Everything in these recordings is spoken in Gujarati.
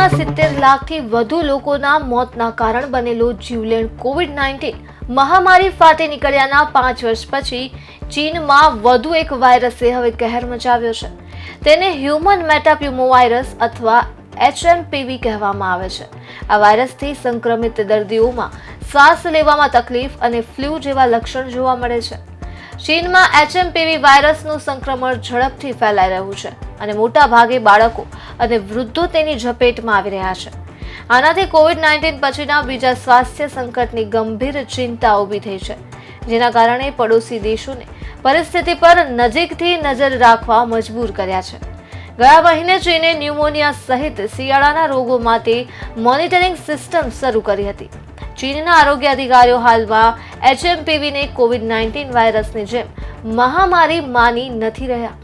લાખથી વધુ લોકોના મોતના કારણ બનેલો જીવલેણ કોવિડ નાઇન્ટીન. મહામારી ફાટી નીકળ્યાના પાંચ વર્ષ પછી ચીનમાં વધુ એક વાયરસે હવે કહેર મચાવ્યો છે. તેને હ્યુમન મેટાપ્યુમો વાયરસ અથવા એચએમપીવી કહેવામાં આવે છે. આ વાયરસથી સંક્રમિત દર્દીઓમાં શ્વાસ લેવામાં તકલીફ અને ફ્લૂ જેવા લક્ષણ જોવા મળે છે. ચીનમાં એચએમપીવી વાયરસનું સંક્રમણ ઝડપથી ફેલાઈ રહ્યું છે અને મોટા ભાગે બાળકો અને વૃદ્ધો તેની ઝપેટમાં આવી રહ્યા છે. આનાથી કોવિડ નાઇન્ટીન પછીના બીજા સ્વાસ્થ્ય સંકટની ગંભીર ચિંતા ઊભી થઈ છે, જેના કારણે પડોશી દેશોને પરિસ્થિતિ પર નજીકથી નજર રાખવા મજબૂર કર્યા છે. ગયા મહિને ચીને ન્યુમોનિયા સહિત શિયાળાના રોગો માટે મોનિટરિંગ સિસ્ટમ શરૂ કરી હતી. ચીનના આરોગ્ય અધિકારીઓ હાલમાં એચએમપીવીને કોવિડ નાઇન્ટીન વાયરસની જેમ મહામારી માની નથી રહ્યા.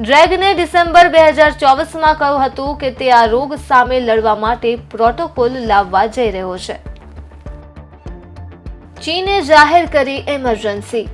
ડ્રેગને ડિસેમ્બર બે હજાર ચોવીસમાં કહ્યું હતું કે તે આ રોગ સામે લડવા માટે પ્રોટોકોલ લાવવા જઈ રહ્યો છે. ચીને જાહેર કરી ઇમરજન્સી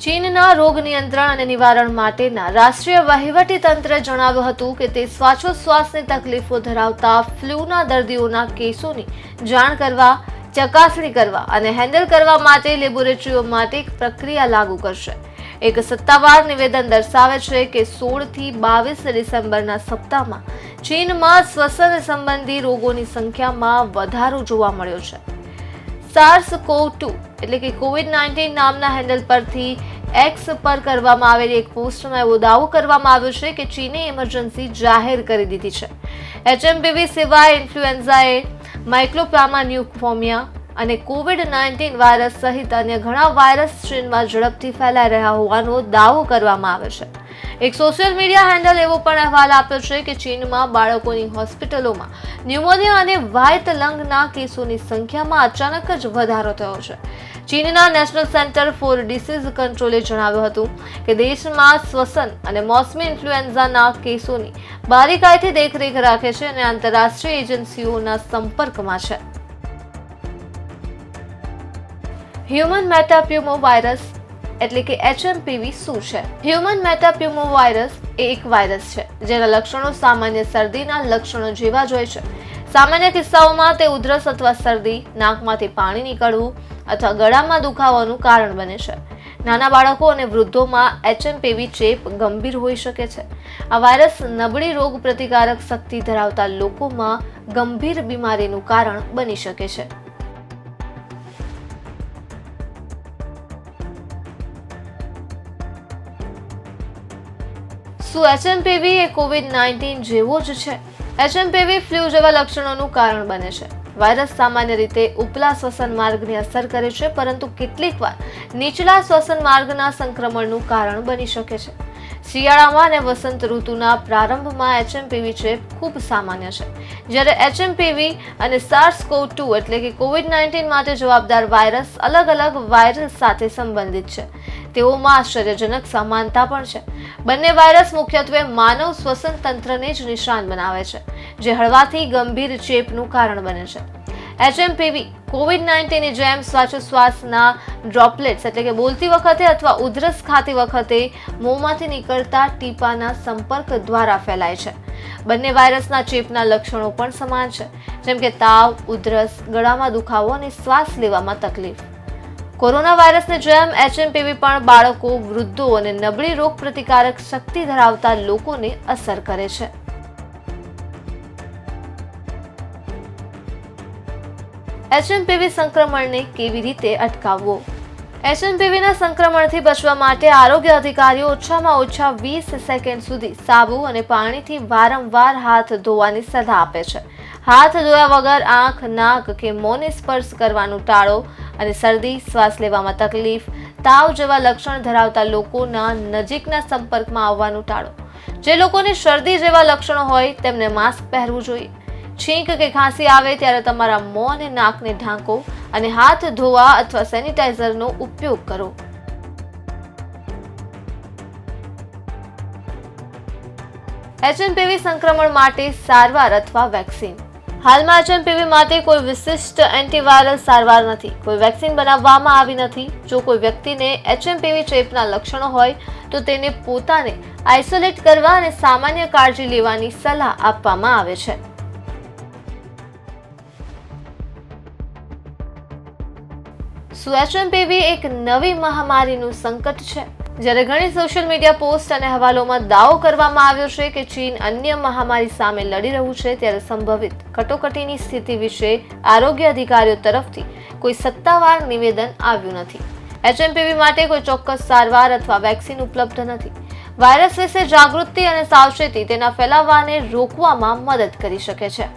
ચીનના રોગ નિયંત્રણ અને નિવારણ માટેના રાષ્ટ્રીય વહીવટી તંત્રે જણાવ્યું હતું કે તે શ્વાસોશ્વાસની તકલીફો ધરાવતા ફ્લૂના દર્દીઓના કેસોની જાણ કરવા ચકાસણી કરવા અને હેન્ડલ કરવા માટે લેબોરેટરીઓ માટે એક પ્રક્રિયા લાગુ કરશે. એક સત્તાવાર નિવેદન દર્શાવે છે કે સોળથી બાવીસ ડિસેમ્બરના સપ્તાહમાં ચીનમાં શ્વસન સંબંધી રોગોની સંખ્યામાં વધારો જોવા મળ્યો છે. સાર્સ કોવ ટુ એટલે કે કોવિડ નાઇન્ટીન નામના હેન્ડલ પરથી એક્સ પર કરવામાં આવેલી એક પોસ્ટમાં એવો દાવો કરવામાં આવ્યો છે કે ચીને ઇમરજન્સી જાહેર કરી દીધી છે. એચએમપીવી સિવાય ઇન્ફ્લુએન્ઝાએ માઇક્લોપ્લામા ન્યુફોમિયા અને કોવિડ નાઇન્ટીન વાયરસ સહિત અન્ય ઘણા વાયરસ ચીનમાં ઝડપથી ફેલાઈ રહ્યા હોવાનો દાવો કરવામાં આવે છે. એક સોશિયલ મીડિયા હેન્ડલ એવો પણ અહેવાલ આપ્યો છે કે ચીનમાં બાળકોની હોસ્પિટલોમાં ન્યુમોનિયા અને વાયત લંગના કેસોની સંખ્યામાં અચાનક જ વધારો થયો છે. ચીનના નેશનલ સેન્ટર ફોર ડિસીઝ કંટ્રોલે જણાવ્યું હતું કે દેશમાં શ્વસન અને મોસમી ઇન્ફ્લુએન્ઝાના કેસોની બારીકાઈથી દેખરેખ રાખે છે અને આંતરરાષ્ટ્રીય એજન્સીઓના સંપર્કમાં છે. હ્યુમન મેટાપ્યુમો વાયરસ એટલે કે એચએમપીવી શું છે? હ્યુમન મેટાપ્યુમો વાયરસ એ એક વાયરસ છે, જેના લક્ષણો સામાન્ય શરદીના લક્ષણો જેવા જ હોય છે. સામાન્ય કિસ્સાઓમાં તે ઉધરસ અથવા શરદી, નાકમાંથી પાણી નીકળવું અથવા ગળામાં દુખાવાનું કારણ બને છે. નાના બાળકો અને વૃદ્ધોમાં એચએમપીવી ચેપ ગંભીર હોઈ શકે છે. આ વાયરસ નબળી રોગ પ્રતિકારક શક્તિ ધરાવતા લોકોમાં ગંભીર બીમારીનું કારણ બની શકે છે. શું એચએમપીવી એ કોવિડ નાઇન્ટીન જેવો જ છે? એચએમપીવી ફ્લૂ જેવા લક્ષણોનું કારણ બને છે. વાયરસ સામાન્ય રીતે ઉપલા શ્વસન માર્ગને અસર કરે છે, પરંતુ કેટલીકવાર નીચલા શ્વસન માર્ગના સંક્રમણનું કારણ બની શકે છે. શિયાળામાં અને વસંત ઋતુના પ્રારંભમાં એચએમપીવી ચેપ ખૂબ સામાન્ય છે. જ્યારે એચએમપીવી અને સાર્સ કોવ ટુ એટલે કે કોવિડ નાઇન્ટીન માટે જવાબદાર વાયરસ અલગ અલગ વાયરસ સાથે સંબંધિત છે. તેઓમાં આશ્ચર્યજનક સમાનતા પણ છે. બંને વાયરસ મુખ્યત્વે માનવ શ્વસન તંત્રને જ નિશાન બનાવે છે, જે હળવાથી ગંભીર ચેપનું કારણ બને છે. એચએમપીવી કોવિડ નાઇન્ટીનની જેમ શ્વાસોશ્વાસના ડ્રોપલેટ્સ એટલે કે બોલતી વખતે અથવા ઉધરસ ખાતી વખતે મોંમાંથી નીકળતા ટીપાના સંપર્ક દ્વારા ફેલાય છે. બંને વાયરસના ચેપના લક્ષણો પણ સમાન છે, જેમ કે તાવ, ઉધરસ, ગળામાં દુખાવો અને શ્વાસ લેવામાં તકલીફ. કોરોના વાયરસને જેમ એચએમપીવી પણ બાળકો, વૃદ્ધો અને નબળી રોગ પ્રતિકારક શક્તિ ધરાવતા લોકોને અસર કરે છે. એચએમપીવી સંક્રમણને કેવી રીતે અટકાવવો? એચએમપીવીના સંક્રમણથી બચવા માટે આરોગ્ય અધિકારીઓ ઓછામાં ઓછા વીસ સેકન્ડ સુધી સાબુ અને પાણીથી વારંવાર હાથ ધોવાની સલાહ આપે છે. હાથ ધોયા વગર આંખ, નાક કે મોંને સ્પર્શ કરવાનું ટાળો અને શરદી, શ્વાસ લેવામાં તકલીફ, તાવ જેવા લક્ષણ ધરાવતા લોકોના નજીકના સંપર્કમાં આવવાનું ટાળો. જે લોકોને શરદી જેવા લક્ષણો હોય, તેમને માસ્ક પહેરવું જોઈએ. છીંક કે ખાંસી આવે ત્યારે તમારા મોં અને નાકને ઢાંકો અને હાથ ધોવા અથવા સેનિટાઈઝરનો ઉપયોગ કરો. એચએનપીવી સંક્રમણ માટે સારવાર અથવા વેક્સિન. હાલમાં એચએમપીવી માટે કોઈ વિશિષ્ટ એન્ટીવાયરલ સારવાર નથી. કોઈ વેક્સિન બનાવવામાં આવી નથી. જો કોઈ વ્યક્તિને એચએમપીવી ચેપના લક્ષણો હોય, તો તેને પોતાને આઇસોલેટ કરવા અને સામાન્ય કાળજી લેવાની સલાહ આપવામાં આવે છે. શું એચએમપીવી એક નવી મહામારીનું સંકટ છે? જ્યારે ઘણી સોશિયલ મીડિયા પોસ્ટ અને હવાલોમાં દાવો કરવામાં આવ્યો છે કે ચીન અન્ય મહામારી સામે લડી રહ્યું છે, ત્યારે સંભવિત કટોકટીની સ્થિતિ વિશે આરોગ્ય અધિકારીઓ તરફથી કોઈ સત્તાવાર નિવેદન આવ્યું નથી. એચએમપીવી માટે કોઈ ચોક્કસ સારવાર અથવા વેક્સિન ઉપલબ્ધ નથી. વાયરસ વિશે જાગૃતિ અને સાવચેતી તેના ફેલાવાને રોકવામાં મદદ કરી શકે છે.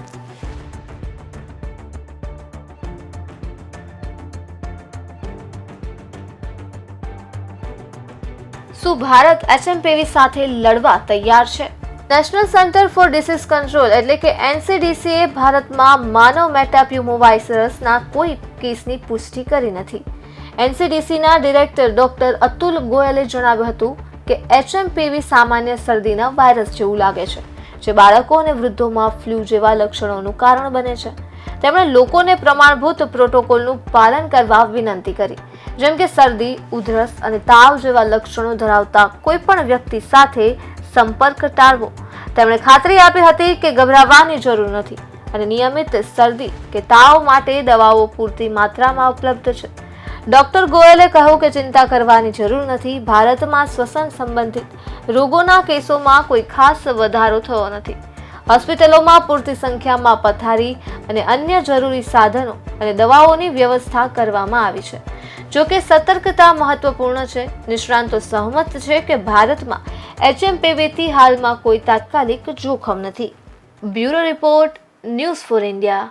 શું ભારત એચએમપીવી સાથે લડવા તૈયાર છે? National centre for disease control એટલે કે એનસીડીસીએ ભારતમાં માનવ મેટાપ્યુમો વાયરસના કોઈ કેસની પુષ્ટિ કરી નથી. એનસીડીસીના ડિરેક્ટર ડોક્ટર અતુલ ગોયલે જણાવ્યું હતું કે એચએમપીવી સામાન્ય શરદીના વાયરસ જેવું લાગે છે. જે બાળકો અને વૃદ્ધોમાં ફ્લૂ જેવા લક્ષણોનું કારણ બને છે. તેમણે લોકોને પ્રમાણભૂત પ્રોટોકોલનું પાલન કરવા વિનંતી કરી. જેમ કે શરદી, ઉધરસ અને તાવ જેવા લક્ષણો ધરાવતા કોઈપણ વ્યક્તિ સાથે સંપર્ક ટાળવો. તેમણે ખાતરી આપી હતી કે ગભરાવાની જરૂર નથી અને નિયમિત શરદી કે તાવ માટે દવાઓ પૂરતી માત્રામાં ઉપલબ્ધ છે. ડોક્ટર ગોયલે કહ્યું કે ચિંતા કરવાની જરૂર નથી. ભારતમાં શ્વસન સંબંધિત રોગોના કેસોમાં કોઈ ખાસ વધારો થયો નથી. હોસ્પિટલોમાં પૂરતી સંખ્યામાં પથારી અને અન્ય જરૂરી સાધનો અને દવાઓની વ્યવસ્થા કરવામાં આવી છે. જો કે સતર્કતા મહત્વપૂર્ણ છે. નિષ્ણાંતો સહમત છે કે ભારતમાં એચએમપીવીથી હાલમાં કોઈ તાત્કાલિક જોખમ નથી. Bureau report news for India.